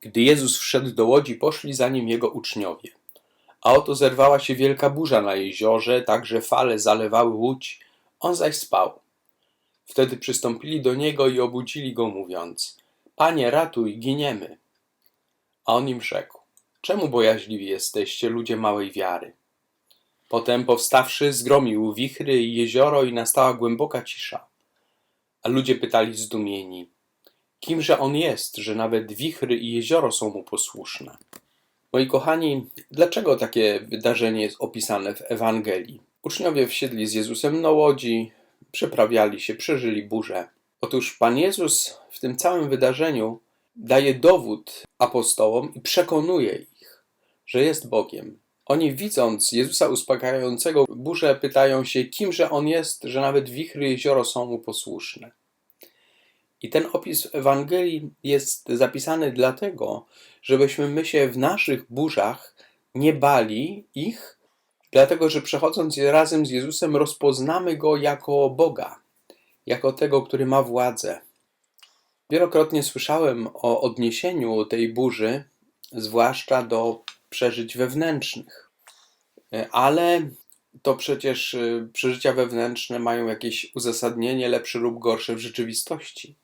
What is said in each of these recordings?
Gdy Jezus wszedł do łodzi, poszli za nim jego uczniowie. A oto zerwała się wielka burza na jeziorze, tak że fale zalewały łódź, on zaś spał. Wtedy przystąpili do niego i obudzili go, mówiąc: Panie, ratuj, giniemy. A on im rzekł: Czemu bojaźliwi jesteście, ludzie małej wiary? Potem powstawszy, zgromił wichry i jezioro, i nastała głęboka cisza. A ludzie pytali zdumieni: Kimże on jest, że nawet wichry i jezioro są mu posłuszne? Moi kochani, dlaczego takie wydarzenie jest opisane w Ewangelii? Uczniowie wsiedli z Jezusem na łodzi, przeprawiali się, przeżyli burzę. Otóż Pan Jezus w tym całym wydarzeniu daje dowód apostołom i przekonuje ich, że jest Bogiem. Oni widząc Jezusa uspokajającego burzę pytają się, kimże On jest, że nawet wichry i jezioro są Mu posłuszne. I ten opis w Ewangelii jest zapisany dlatego, żebyśmy my się w naszych burzach nie bali ich, dlatego że przechodząc razem z Jezusem rozpoznamy Go jako Boga, jako tego, który ma władzę. Wielokrotnie słyszałem o odniesieniu tej burzy, zwłaszcza do przeżyć wewnętrznych. Ale to przecież y, przeżycia wewnętrzne mają jakieś uzasadnienie lepsze lub gorsze w rzeczywistości.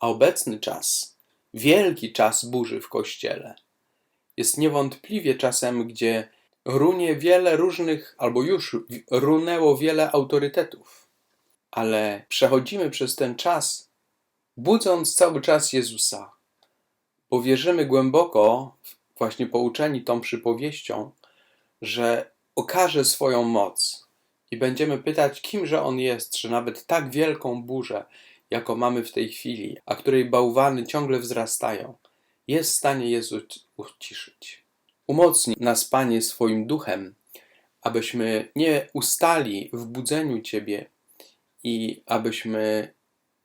A obecny czas, wielki czas burzy w kościele, jest niewątpliwie czasem, gdzie runie wiele różnych, albo już runęło wiele autorytetów. Ale przechodzimy przez ten czas, budząc cały czas Jezusa, bo wierzymy głęboko, właśnie pouczeni tą przypowieścią, że okaże swoją moc i będziemy pytać, kimże On jest, że nawet tak wielką burzę, jaką mamy w tej chwili, a której bałwany ciągle wzrastają, jest w stanie Jezus uciszyć. Umocnij nas, Panie, swoim duchem, abyśmy nie ustali w budzeniu Ciebie i abyśmy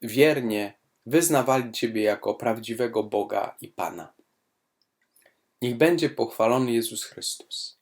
wiernie wyznawali Ciebie jako prawdziwego Boga i Pana. Niech będzie pochwalony Jezus Chrystus.